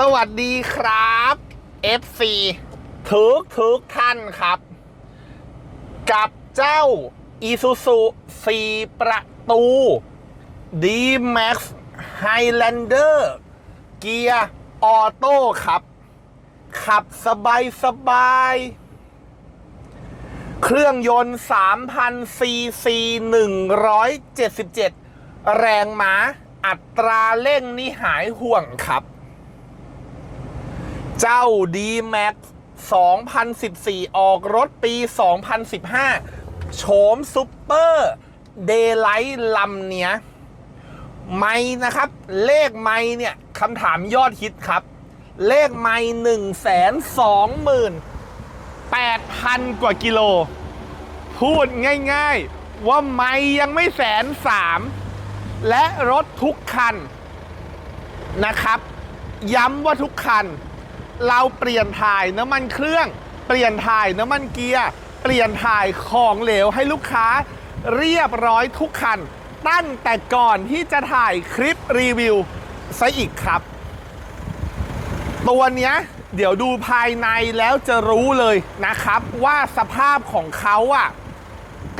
สวัสดีครับ FC ทุกทุกท่านครับ กับเจ้า Isuzu 4 ประตู D-Max Highlander เกียร์ออโต้ครับ ขับสบายสบาย เครื่องยนต์3,000ซีซี177 แรงม้า อัตราเร่งนี่หายห่วงครับ เจ้า D-Max 2014 ออกรถปี 2015 โฉมซุปเปอร์เดย์ไลท์ลำเนี้ย ไม่นะครับ เลขไม่เนี่ยคำถามยอดฮิตครับ เลขไม่หนึ่งแสนสองหมื่นแปดพันกว่ากิโล พูดง่ายๆ ว่าไม่ยังไม่แสนสามและรถทุกคันนะครับ ย้ำว่าทุกคัน เราเปลี่ยนถ่ายน้ำมันเครื่อง เปลี่ยนถ่ายน้ำมันเกียร์เปลี่ยนถ่ายของเหลวให้ลูกค้าเรียบร้อยทุกคัน ตั้งแต่ก่อนที่จะถ่ายคลิปรีวิวซะอีกครับ ตัวเนี้ยเดี๋ยวดูภายในแล้วจะรู้เลยนะครับ ว่าสภาพของเขาอะ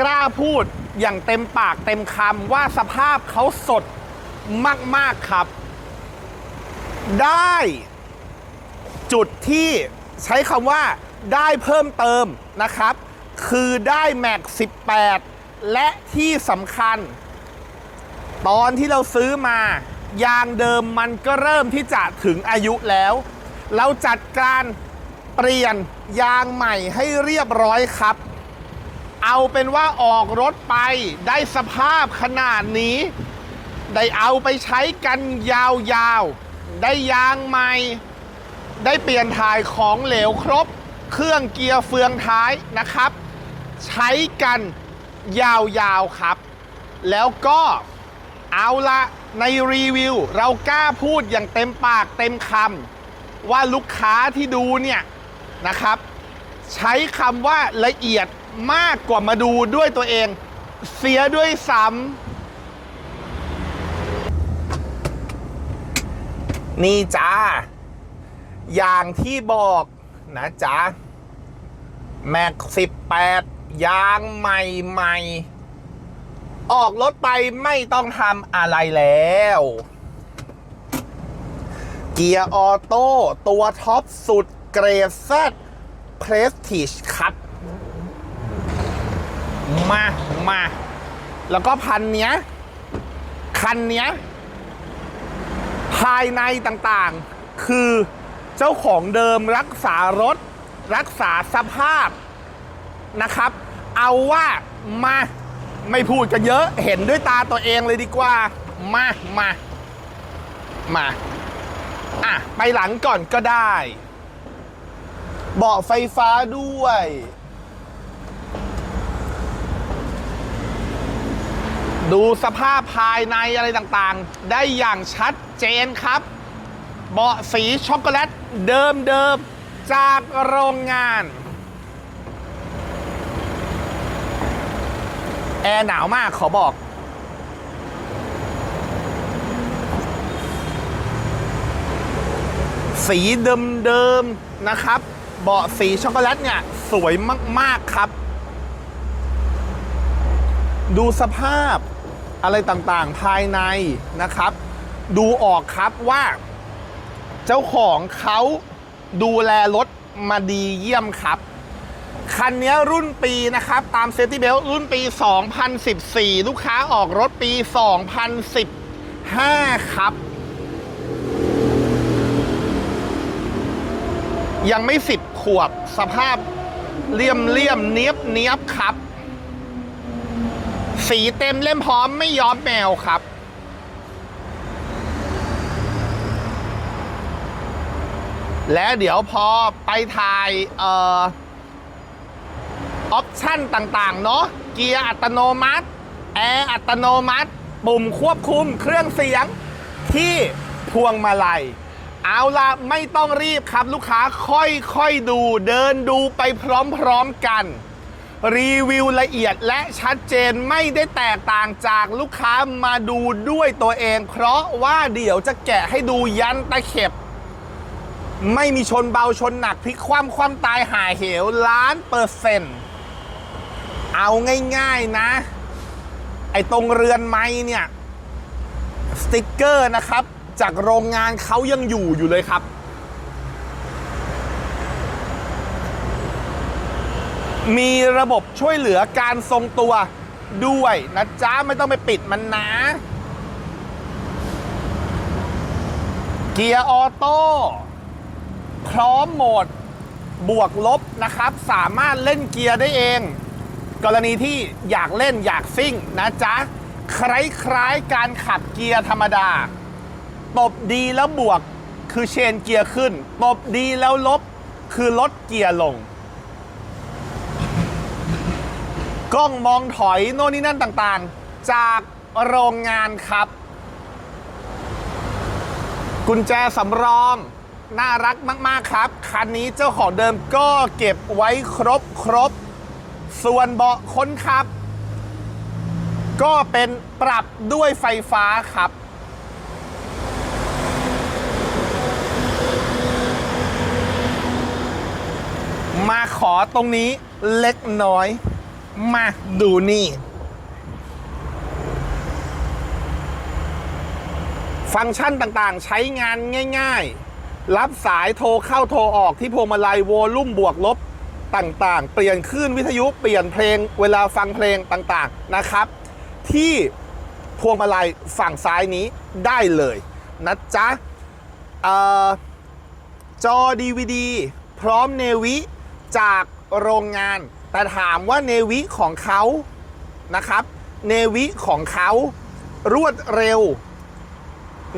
กล้าพูดอย่างเต็มปากเต็มคำว่าสภาพเขาสดมาก ๆ ครับ ได้ จุดที่ใช้คำว่าได้เพิ่มเติมนะครับ คือได้แม็ก18 และที่สำคัญ ตอนที่เราซื้อมายางเดิมมันก็เริ่มที่จะถึงอายุแล้ว เราจัดการเปลี่ยนยางใหม่ให้เรียบร้อยครับ เอาเป็นว่าออกรถไปได้สภาพขนาดนี้ ได้เอาไปใช้กันยาวๆ ได้ยางใหม่ ได้เปลี่ยนถ่ายของเหลวครบ เครื่องเกียร์เฟืองท้ายนะครับ ใช้กันยาวๆครับ แล้วก็เอาละในรีวิว เรากล้าพูดอย่างเต็มปากเต็มคำว่าลูกค้าที่ดูเนี่ยนะครับ ใช้คำว่าละเอียดมากกว่ามาดูด้วยตัวเอง เสียด้วยซ้ำนี่จ้า อย่างที่บอกนะจ๊ะแม็ก18ยางใหม่ๆ ออกรถไปไม่ต้องทำอะไรแล้ว เกียร์ออโต้ตัวท็อปสุดเกรด Z Prestige ครับมามา แล้วก็พันเนี้ย คันเนี้ย ภายในต่างๆ คือ เจ้าของเดิมรักษารถ รักษาสภาพนะครับ เอาว่ามาไม่พูดกันเยอะเห็นด้วยตาตัวเองเลยดีกว่า มามามาอะไปหลังก่อนก็ได้ เบาะไฟฟ้าด้วย ดูสภาพภายในอะไรต่างๆ ได้อย่างชัดเจนครับ เบาะสีช็อกโกแลต เดิมๆจากโรงงาน แอร์หนาวมากขอบอก สีเดิมๆนะครับ เบาะสีช็อกโกแลตเนี่ย สวยมาก ๆ ครับ ดูสภาพอะไรต่างๆภายในนะครับ ดูออกครับว่า เจ้าของเขาดูแลรถมาดีเยี่ยมครับ คันนี้รุ่นปีนะครับ ตามเซฟตี้เบลรุ่นปี 2014 ลูกค้าออกรถปี 2015 ครับ ยังไม่สิบขวบสภาพเลี่ยมเลี่ยมเนียบเนียบครับ สีเต็มเล่มพร้อมไม่ย้อมแมวครับ และเดี๋ยวพอไปถ่ายเอ่อออปชั่นต่างๆ เนาะเกียร์อัตโนมัติ แอร์อัตโนมัติ ปุ่มควบคุมเครื่องเสียงที่พวงมาลัย เอาละไม่ต้องรีบครับลูกค้าค่อยๆดูเดินดูไปพร้อมๆกัน รีวิวละเอียดและชัดเจนไม่ได้แตกต่างจากลูกค้ามาดูด้วยตัวเอง เพราะว่าเดี๋ยวจะแกะให้ดูยันตะเข็บ ไม่มีชนเบาชนหนักพลิกคว่ำคว่ำตายหายเหวล้านเปอร์เซ็นต์เอาง่ายๆนะ ไอ้ตรงเรือนไม้เนี่ยสติกเกอร์นะครับ จากโรงงานเขายังอยู่อยู่เลยครับ มีระบบช่วยเหลือการทรงตัวด้วยนะจ๊ะ ไม่ต้องไปปิดมันนะ เกียร์ออโต้ พร้อมโหมดบวกลบนะครับ สามารถเล่นเกียร์ได้เอง กรณีที่อยากเล่นอยากซิ่งนะจ๊ะ คล้ายๆการขับเกียร์ธรรมดา ตบดีแล้วบวกคือเชนเกียร์ขึ้น ตบดีแล้วลบคือลดเกียร์ลง กล้องมองถอยโน่นนี่นั่นต่างๆ จากโรงงานครับ กุญแจสำรอง น่ารักมาก ๆ ครับ คันนี้เจ้าของเดิมก็เก็บไว้ครบครบ ส่วนเบาะคนขับ ก็เป็นปรับด้วยไฟฟ้าครับมาขอตรงนี้เล็กน้อย มาดูนี่ ฟังก์ชันต่างๆ ใช้งานง่าย ๆ รับสายโทรเข้าโทรออกที่พวงมาลัยโวลุ่มบวกลบต่างๆ เปลี่ยนคลื่นวิทยุเปลี่ยนเพลงเวลาฟังเพลงต่างๆนะครับ ที่พวงมาลัยฝั่งซ้ายนี้ได้เลยนะจ๊ะออจอ DVD พร้อมเนวิจากโรงงาน แต่ถามว่าเนวิของเขานะครับเนวิของเขารวดเร็ว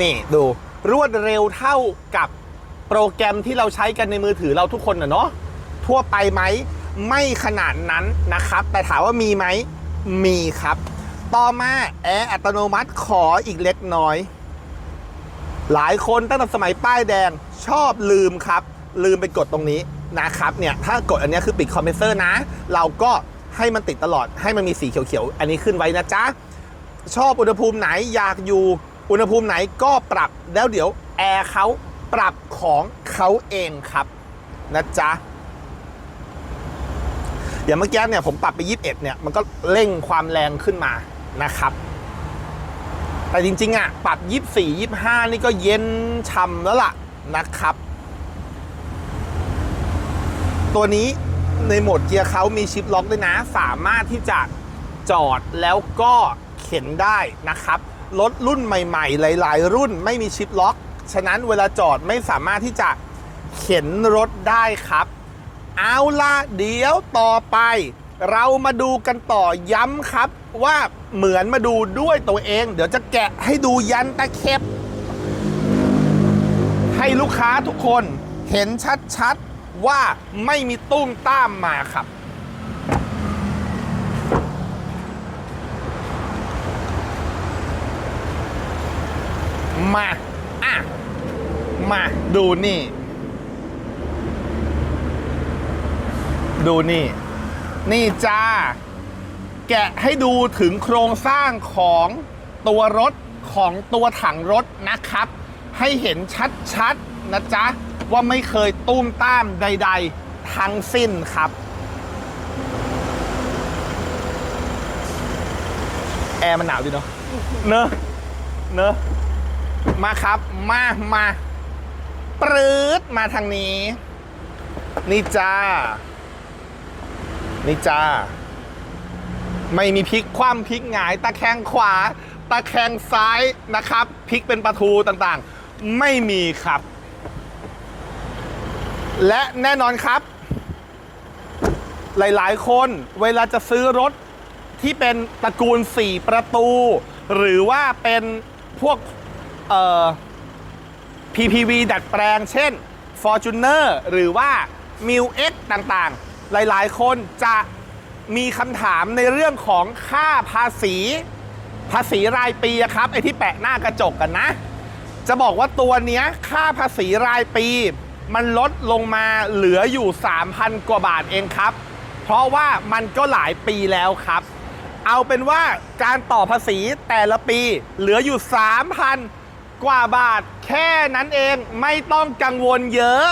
นี่ดูรวดเร็วเท่ากับ โปรแกรมที่เราใช้กันในมือถือเราทุกคนนะเนาะทั่วไปไหมไม่ขนาดนั้นนะครับ แต่ถามว่ามีไหมมีครับ ต่อมาแอร์อัตโนมัติขออีกเล็กน้อย หลายคนตั้งแต่สมัยป้ายแดงชอบลืมครับ ลืมไปกดตรงนี้นะครับเนี่ยถ้ากดอันนี้คือปิดคอมเพรสเซอร์นะ เราก็ให้มันติดตลอดให้มันมีสีเขียวๆ อันนี้ขึ้นไว้นะจ๊ะ ชอบอุณหภูมิไหนอยากอยู่อุณหภูมิไหนก็ปรับแล้วเดี๋ยวแอร์เขา ปรับของเขาเองครับนะจ๊ะอย่างเมื่อกี้เนี่ยผมปรับไป 21 เนี่ยมันก็เร่งความแรงขึ้นมานะครับ แต่จริงๆอะปรับ 24 25 นี่ก็เย็นช่ำแล้วล่ะนะครับ ตัวนี้ในโหมดเกียร์เขามีชิปล็อกด้วยนะ สามารถที่จะจอดแล้วก็เข็นได้นะครับ รถรุ่นใหม่ ๆ หลาย ๆ รุ่นไม่มีชิปล็อก ฉะนั้นเวลาจอดไม่สามารถที่จะเข็นรถได้ครับ เอาละเดี๋ยวต่อไป เรามาดูกันต่อย้ำครับ ว่าเหมือนมาดูด้วยตัวเอง เดี๋ยวจะแกะให้ดูยันตะเข็บ ให้ลูกค้าทุกคนเห็นชัดๆว่าไม่มีตุ้มต้ามมาครับมาอะ มาดูนี่ ดูนี่ นี่จ้า แกะให้ดูถึงโครงสร้างของตัวรถของตัวถังรถนะครับ ให้เห็นชัดๆนะจ๊ะ ว่าไม่เคยตุ้มต้ามใด ๆ ทั้งสิ้นครับ แอร์มันหนาวดีเนาะเนอะเนอะมาครับ มา มา ปรื๊ดมาทางนี้ นี่จ้า นี่จ้า ไม่มีพลิกคว่ำพลิกหงาย ตะแคงขวา ตะแคงซ้ายนะครับพลิกเป็นประตูต่างๆ ไม่มีครับ และแน่นอนครับ หลายๆ คนเวลาจะซื้อรถที่เป็นตระกูล 4 ประตู หรือว่าเป็นพวก เอ่อ PPV ดัดแปลง เช่น Fortuner หรือว่า m i l X ต่างๆ หลายๆ คนจะมีคำถามในเรื่องของค่าภาษี ภาษีรายปีอะครับไอที่แปะหน้ากระจกกันนะ จะบอกว่าตัวเนี้ยค่าภาษีรายปี มันลดลงมาเหลืออยู่ 3,000 กว่าบาทเองครับ เพราะว่ามันก็หลายปีแล้วครับ เอาเป็นว่าการต่อภาษีแต่ละปีเหลืออยู่ 3,000 กว่าบาทแค่นั้นเองไม่ต้องกังวลเยอะ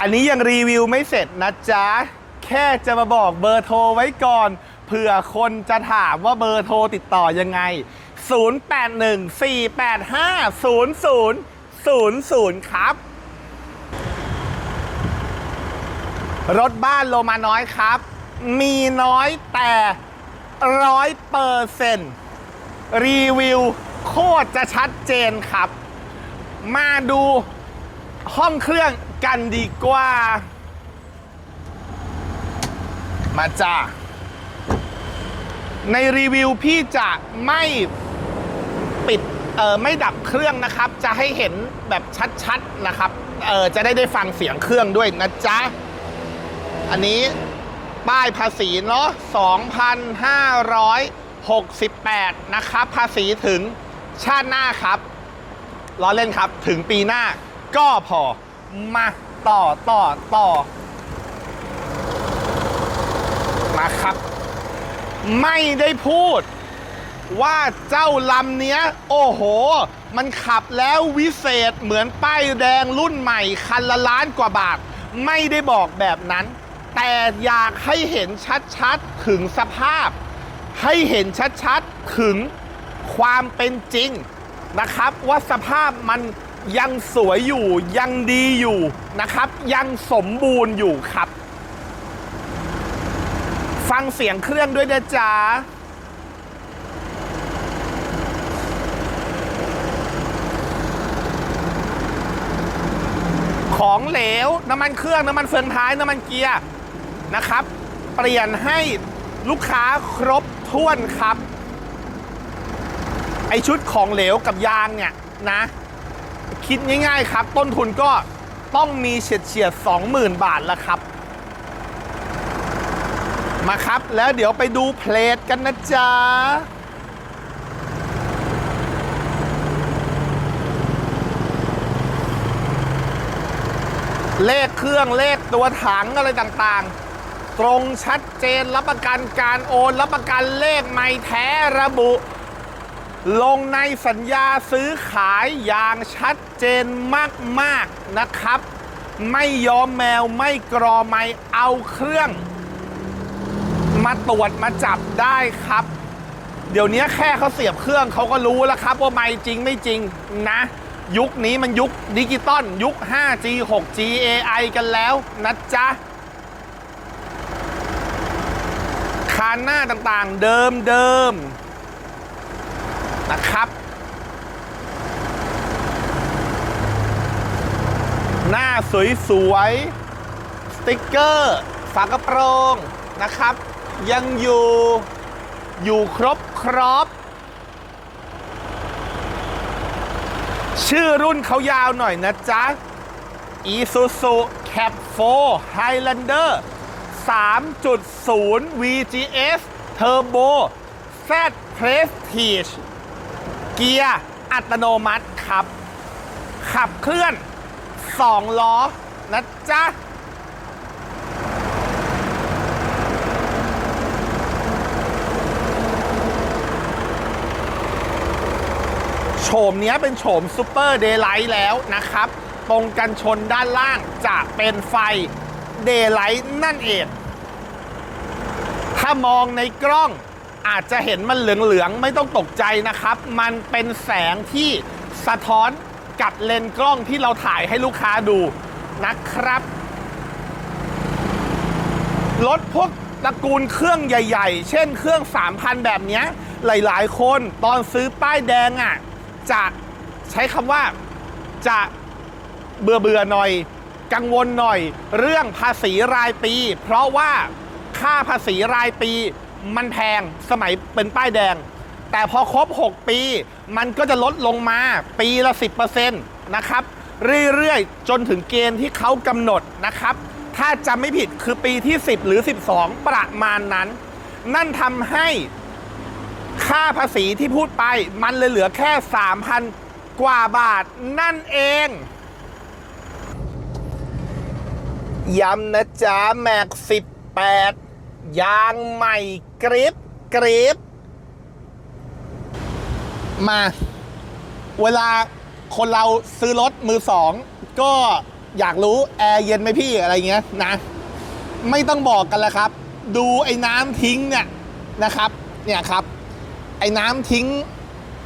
อันนี้ยังรีวิวไม่เสร็จนะจ๊ะ แค่จะมาบอกเบอร์โทรไว้ก่อนเผื่อคนจะถามว่าเบอร์โทรติดต่อยังไง 0814850000 ครับ รถบ้านโลมาน้อยครับ มีน้อยแต่ร้อยเปอร์เซ็นต์ รีวิวโคตรจะชัดเจนครับ มาดูห้องเครื่องกันดีกว่า มาจ้าในรีวิวพี่จะไม่ปิดเออไม่ดับเครื่องนะครับ จะให้เห็นแบบชัดๆนะครับเออจะได้ได้ฟังเสียงเครื่องด้วยนะจ๊ะ อันนี้ป้ายภาษีเนาะ 68 นะครับ ภาษีถึงชาติหน้าครับล้อเล่นครับถึงปีหน้าก็พอ มาต่อต่อต่อ มาครับ ไม่ได้พูด ว่าเจ้าลำเนี้ย โอ้โห มันขับแล้ววิเศษเหมือนป้ายแดงรุ่นใหม่ คันละล้านกว่าบาท ไม่ได้บอกแบบนั้น แต่อยากให้เห็นชัดๆ ถึงสภาพ ให้เห็นชัดๆถึงความเป็นจริงนะครับ ว่าสภาพมันยังสวยอยู่ยังดีอยู่นะครับ ยังสมบูรณ์อยู่ครับ ฟังเสียงเครื่องด้วยนะจ๊ะของเหลวน้ำมันเครื่องน้ำมันเฟืองท้ายน้ำมันเกียร์นะครับ เปลี่ยนให้ลูกค้าครบ ถ้วนครับ ไอชุดของเหลวกับยางเนี่ยนะ คิดง่ายๆครับ ต้นทุนก็ต้องมีเฉียดเฉียดๆ20,000บาทแล้วครับ มาครับแล้วเดี๋ยวไปดูเพลทกันนะจ๊ะเลขเครื่องเลขตัวถังอะไรต่างๆ ตรงชัด เจน รับประกันการโอน รับประกันเลขไม่แท้ระบุ ลงในสัญญาซื้อขายอย่างชัดเจนมาก ๆ นะครับ ไม่ยอมแมวไม่กรอไม่เอาเครื่อง มาตรวจมาจับได้ครับ เดี๋ยวนี้แค่เขาเสียบเครื่องเขาก็รู้แล้วครับ ว่าไม่จริงไม่จริงนะ ยุคนี้มันยุคดิจิตอลยุค 5G 6G AI กันแล้วนะจ๊ะคานหน้าต่างๆ เดิมเดิมนะครับ หน้าสวยๆสติกเกอร์ ฝากระโปรงนะครับ ยังอยู่อยู่ครบครอบ ชื่อรุ่นเขายาวหน่อยนะจ๊ะ Isuzu Cap 4 Highlander 3.0 VGS Turbo Z Prestige เกียร์อัตโนมัติครับ ขับเคลื่อน 2 ล้อ นะจ๊ะ โฉมเนี้ยเป็นโฉมซูเปอร์เดย์ไลท์แล้วนะครับ ตรงกันชนด้านล่างจะเป็นไฟ เดย์ไลท์นั่นเอง ถ้ามองในกล้องอาจจะเห็นมันเหลือง ๆ ไม่ต้องตกใจนะครับ มันเป็นแสงที่สะท้อนกับเลนส์กล้องที่เราถ่ายให้ลูกค้าดูนะครับ รถพวกตระกูลเครื่องใหญ่ ๆ เช่นเครื่อง 3,000 แบบนี้หลายๆ คนตอนซื้อป้ายแดงอะจะใช้คำว่าจะเบื่อเบื่อหน่อย กังวลหน่อย เรื่องภาษีรายปี เพราะว่าค่าภาษีรายปีมันแพงสมัยเป็นป้ายแดง แต่พอครบ 6 ปี มันก็จะลดลงมาปีละ 10%นะครับ เรื่อยๆ จนถึงเกณฑ์ที่เขากำหนดนะครับ ถ้าจำไม่ผิดคือปีที่ 10 หรือ 12 ประมาณนั้น นั่นทำให้ค่าภาษีที่พูดไปมันเลยเหลือแค่ 3,000 กว่าบาทนั่นเอง ย้ำนะจ๊ะแม็ก18ยางใหม่กริปกริปมา เวลาคนเราซื้อรถมือสอง ก็อยากรู้แอร์เย็นไหมพี่อะไรเงี้ยนะ ไม่ต้องบอกกันแล้วครับ ดูไอ้น้ำทิ้งเนี่ยนะครับ เนี่ยครับ ไอ้น้ำทิ้ง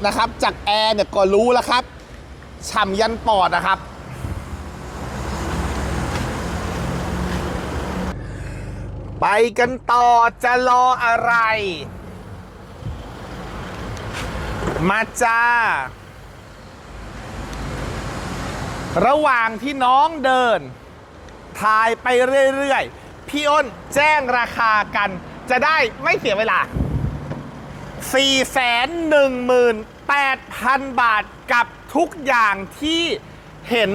นะครับ จากแอร์เนี่ยก็รู้แล้วครับฉ่ำยันปอดนะครับ ไปกันต่อจะรออะไร มาจ้า ระหว่างที่น้องเดิน ถ่ายไปเรื่อย ๆ พี่อ้นแจ้งราคากัน จะได้ไม่เสียเวลา 418,000 บาทกับทุกอย่างที่เห็น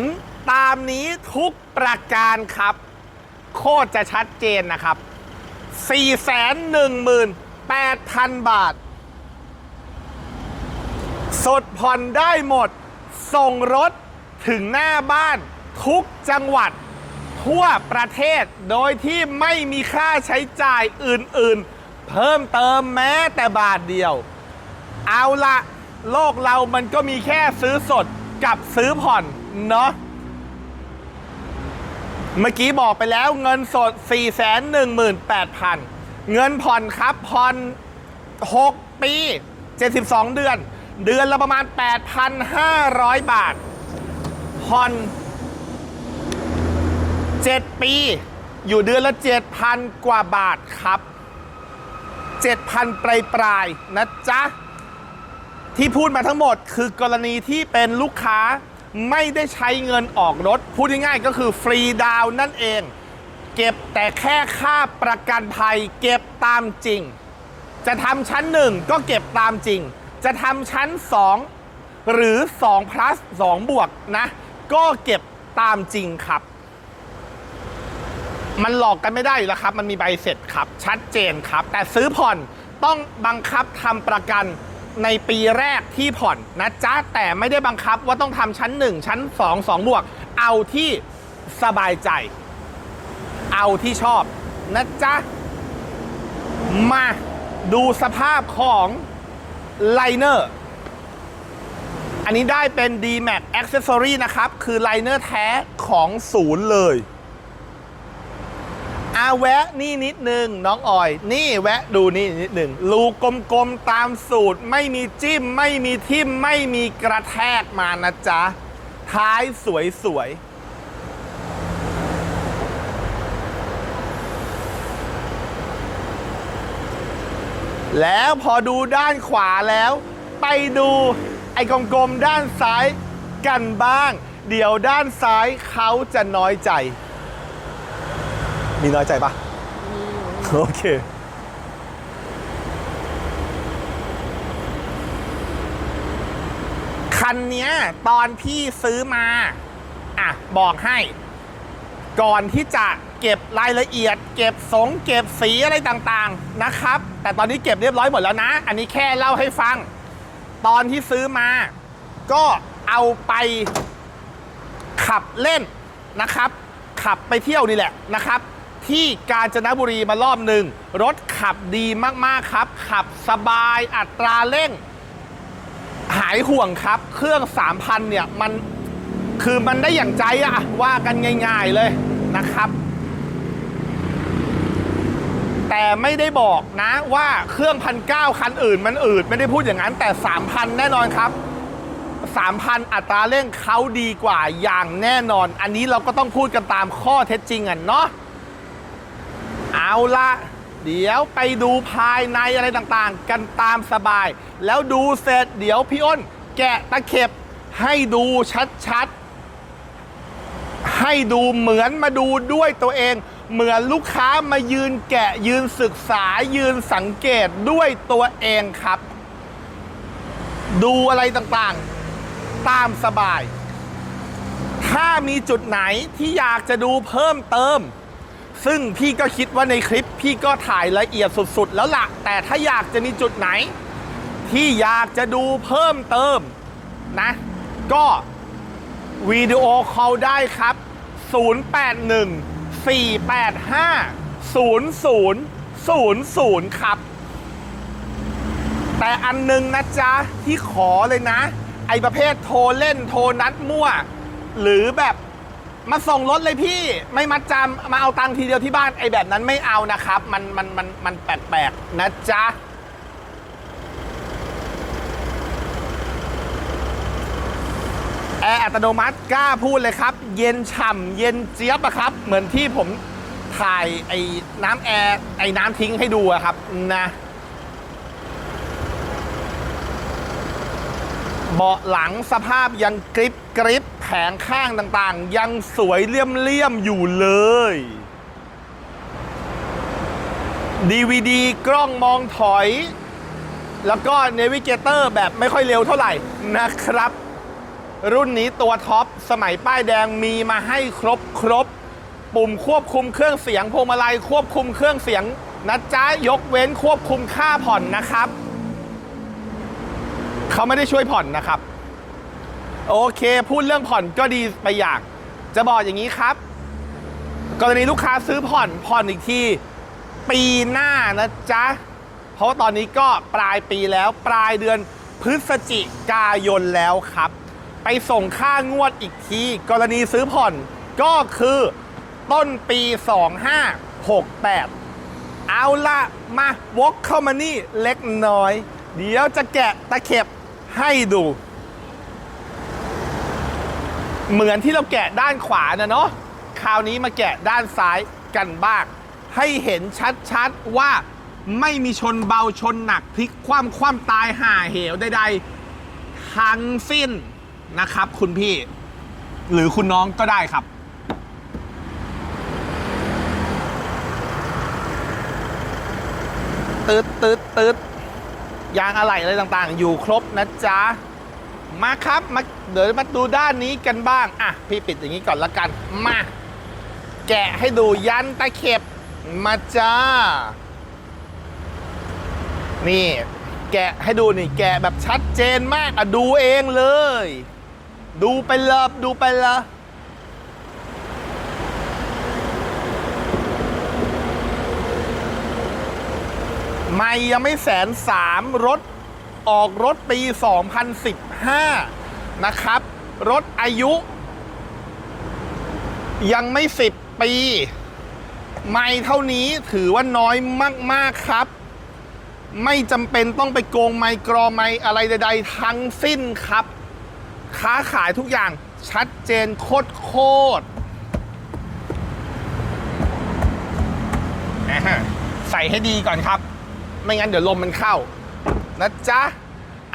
ตามนี้ทุกประการครับ โคตรจะชัดเจนนะครับ 418,000 บาท สดผ่อนได้หมด ส่งรถถึงหน้าบ้านทุกจังหวัด ทั่วประเทศโดยที่ไม่มีค่าใช้จ่ายอื่นๆ เพิ่มเติมแม้แต่บาทเดียว เอาละโลกเรามันก็มีแค่ซื้อสดกับซื้อผ่อน เนาะ เมื่อกี้บอกไปแล้วเงินสด 418,000 เงินผ่อนครับผ่อน 6 ปี 72 เดือน เดือนละประมาณ 8,500 บาท ผ่อน 7 ปี อยู่เดือนละ 7,000 กว่าบาทครับ 7,000 ปลายปลายนะจ๊ะ ที่พูดมาทั้งหมดคือกรณีที่เป็นลูกค้า ไม่ได้ใช้เงินออกรถ พูดง่ายๆก็คือฟรีดาวน์นั่นเอง เก็บแต่แค่ค่าประกันภัย เก็บตามจริง จะทำชั้น1ก็เก็บตามจริง จะทำชั้น 2 หรือ2 plus 2 บวกนะ ก็เก็บตามจริงครับ มันหลอกกันไม่ได้อยู่แล้วครับ มันมีใบเสร็จครับ ชัดเจนครับ แต่ซื้อผ่อนต้องบังคับทำประกัน ในปีแรกที่ผ่อนนะจ๊ะ แต่ไม่ได้บังคับว่าต้องทำชั้น 1 ชั้น 2 2 บวก เอาที่สบายใจ เอาที่ชอบนะจ๊ะ มาดูสภาพของไลเนอร์อันนี้ได้เป็น D-Max Accessory นะครับ คือไลเนอร์แท้ของศูนย์เลย อาแวะนี่นิดนึงน้องออย นี่แวะดูนี่นิดหนึ่งรูกลมๆตามสูตร ไม่มีจิ้ม ไม่มีทิ่ม ไม่มีกระแทกมานะจ๊ะ ท้ายสวยๆแล้วพอดูด้านขวาแล้ว ไปดูไอ้กลมๆด้านซ้ายกันบ้าง เดี๋ยวด้านซ้ายเขาจะน้อยใจ มีน้อยใจปะโอเค คันเนี้ย ตอนพี่ซื้อมา อะ บอกให้ ก่อนที่จะเก็บรายละเอียด เก็บสง เก็บสีอะไรต่างๆนะครับ แต่ตอนนี้เก็บเรียบร้อยหมดแล้วนะ อันนี้แค่เล่าให้ฟัง ตอนที่ซื้อมา ก็เอาไปขับเล่นนะครับ ขับไปเที่ยวนี่แหละนะครับ ที่กาญจนบุรีมารอบหนึ่ง รถขับดีมากๆครับ ขับสบายอัตราเร่ง หายห่วงครับ เครื่อง 3,000 เนี่ย มันคือมันได้อย่างใจอะว่ากันง่ายๆเลยนะครับ แต่ไม่ได้บอกนะว่าเครื่องพันเคันอื่น มันอืดไม่ได้พูดอย่างนั้น แต่ 3,000 แน่นอนครับ3,000 อัตราเร่งเขาดีกว่าอย่างแน่นอน อันนี้เราก็ต้องพูดกันตามข้อเท็จจริงอะเนาะ เอาละเดี๋ยวไปดูภายในอะไรต่างๆ กันตามสบาย แล้วดูเสร็จเดี๋ยวพี่อ้นแกะตะเข็บให้ดูชัดๆ ให้ดูเหมือนมาดูด้วยตัวเอง เหมือนลูกค้ามายืนแกะยืนศึกษายืนสังเกตด้วยตัวเองครับ ดูอะไรต่างๆ ตามสบาย ถ้ามีจุดไหนที่อยากจะดูเพิ่มเติม ซึ่งพี่ก็คิดว่าในคลิปพี่ก็ถ่ายละเอียดสุดๆ แล้วล่ะ แต่ถ้าอยากจะมีจุดไหน ที่อยากจะดูเพิ่มเติมนะ ก็วิดีโอคอลได้ครับ 081 485 0000 ครับ แต่อันหนึงนะจ๊ะ ที่ขอเลยนะ ไอประเภทโทรเล่นโทรนัดมั่ว หรือแบบ มาส่งรถเลยพี่ไม่มัดจำมาเอาตังค์ทีเดียวที่บ้านไอ้แบบนั้นไม่เอานะครับ มันมันมันมันแปลกๆนะจ๊ะแอร์อัตโนมัติกล้าพูดเลยครับ เย็นฉ่ำเย็นเจี๊ยบอะครับ เหมือนที่ผมถ่ายไอ้น้ำแอร์ไอ้น้ำทิ้งให้ดูอะครับนะเบาะหลังสภาพยังกริบ กริบแผงข้างต่างๆ ยังสวยเลี่ยมเลี่ยมๆอยู่เลย DVD กล้องมองถอย แล้วก็เนวิเกเตอร์แบบไม่ค่อยเร็วเท่าไหร่นะครับ รุ่นนี้ตัวท็อป สมัยป้ายแดงมีมาให้ครบครบ ปุ่มควบคุมเครื่องเสียงพวงมาลัยควบคุมเครื่องเสียงนะจ๊ะยกเว้นควบคุมค่าผ่อนนะครับ เขาไม่ได้ช่วยผ่อนนะครับ โอเค พูดเรื่องผ่อนก็ดีไปอย่าง จะบอกอย่างนี้ครับ กรณีลูกค้าซื้อผ่อนผ่อนอีกทีปีหน้านะจ๊ะ เพราะว่าตอนนี้ก็ปลายปีแล้วปลายเดือนพฤศจิกายนแล้วครับ ไปส่งค่างวดอีกที กรณีซื้อผ่อนก็คือต้นปี 2568 เอาละมาวกเข้ามานี่เล็กน้อย เดี๋ยวจะแกะตะเข็บให้ดู เหมือนที่เราแกะด้านขวานะเนาะคราวนี้มาแกะด้านซ้ายกันบ้าง ให้เห็นชัดๆว่าไม่มีชนเบาชนหนักพลิกคว่ำคว่ำตายห่าเหวใดๆทั้งสิ้นนะครับ คุณพี่ หรือคุณน้องก็ได้ครับตืดตืดตืดยางอะไหล่อะไรต่างๆ อยู่ครบนะจ๊ะ มาครับมาเดี๋ยวมาดูด้านนี้กันบ้าง อะ พี่ปิดอย่างนี้ก่อนละกัน มา แกะให้ดูยันตะเข็บ มาจ้า นี่ แกะให้ดูนี่ แกะแบบชัดเจนมาก อะ ดูเองเลย ดูไปเลยดูไปเลยไม่ยังไม่แสนสามรถ ออกรถปี 2015 นะครับ รถอายุ ยังไม่ 10 ปี ไม่เท่านี้ถือว่าน้อยมาก ๆ ครับ ไม่จำเป็นต้องไปโกงไมกรอไมอะไรใด ๆ ทั้งสิ้นครับ ค้าขายทุกอย่างชัดเจนโคตรโคตรอ่าฮะใส่ให้ดีก่อนครับ ไม่งั้นเดี๋ยวลมมันเข้า นะจ๊ะ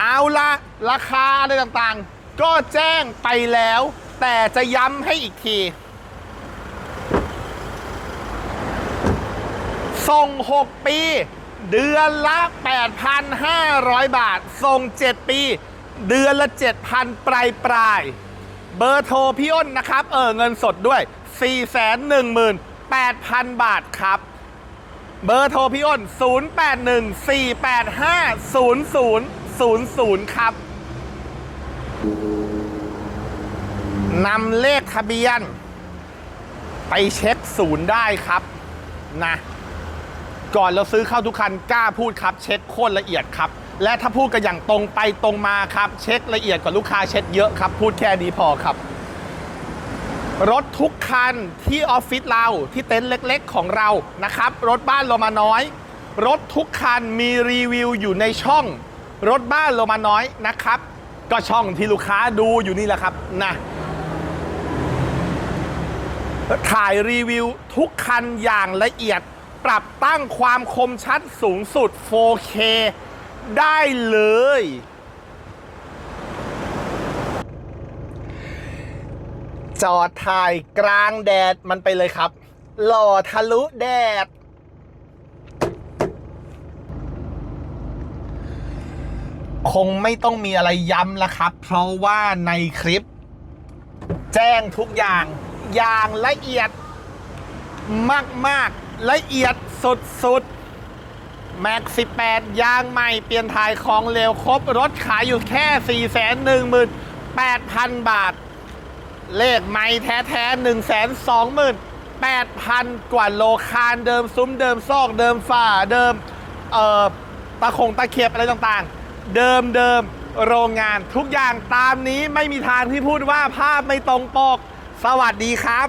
เอาละราคาอะไรต่างๆ ก็แจ้งไปแล้ว แต่จะย้ำให้อีกที ส่ง 6 ปี เดือนละ 8,500 บาท ส่ง 7 ปี เดือนละ 7,000 ปลายปลายเบอร์โทรพี่อ้นนะครับ เออเงินสดด้วย 418,000 บาทครับ เบอร์โทรพี่อ้น 0814850000 ครับ นำเลขทะเบียน ไปเช็คศูนย์ได้ครับ นะ ก่อนเราซื้อเข้าทุกคันกล้าพูดครับ เช็คโคตรละเอียดครับ และถ้าพูดกันอย่างตรงไปตรงมาครับ เช็คละเอียดกว่าลูกค้าเช็คเยอะครับ พูดแค่นี้พอครับ รถทุกคันที่ออฟฟิศเราที่เต็นท์เล็กๆ ของเรานะครับ รถบ้านโลมาน้อย รถทุกคันมีรีวิวอยู่ในช่อง รถบ้านโลมาน้อยนะครับ ก็ช่องที่ลูกค้าดูอยู่นี่แหละครับนะถ่ายรีวิวทุกคันอย่างละเอียด ปรับตั้งความคมชัดสูงสุด 4K ได้เลย จอดถ่ายกลางแดดมันไปเลยครับ หล่อทะลุแดด คงไม่ต้องมีอะไรย้ำแล้วครับ เพราะว่าในคลิป แจ้งทุกอย่าง อย่างละเอียด มาก ๆ ละเอียดสุด ๆแม็ก18 ยางใหม่เปลี่ยนถ่ายของเร็วครบ รถขายอยู่แค่ 418,000 บาท เลขไม่แท้ๆหนึ่งแสนสองหมื่นแปดพันกว่าโลคานเดิมซุ้มเดิมซอกเดิมฝ่าเดิมเอ่อตะคงตะเข็บอะไรต่างๆ เดิมเดิมโรงงานทุกอย่างตามนี้ไม่มีทางที่พูดว่าภาพไม่ตรงปก สวัสดีครับ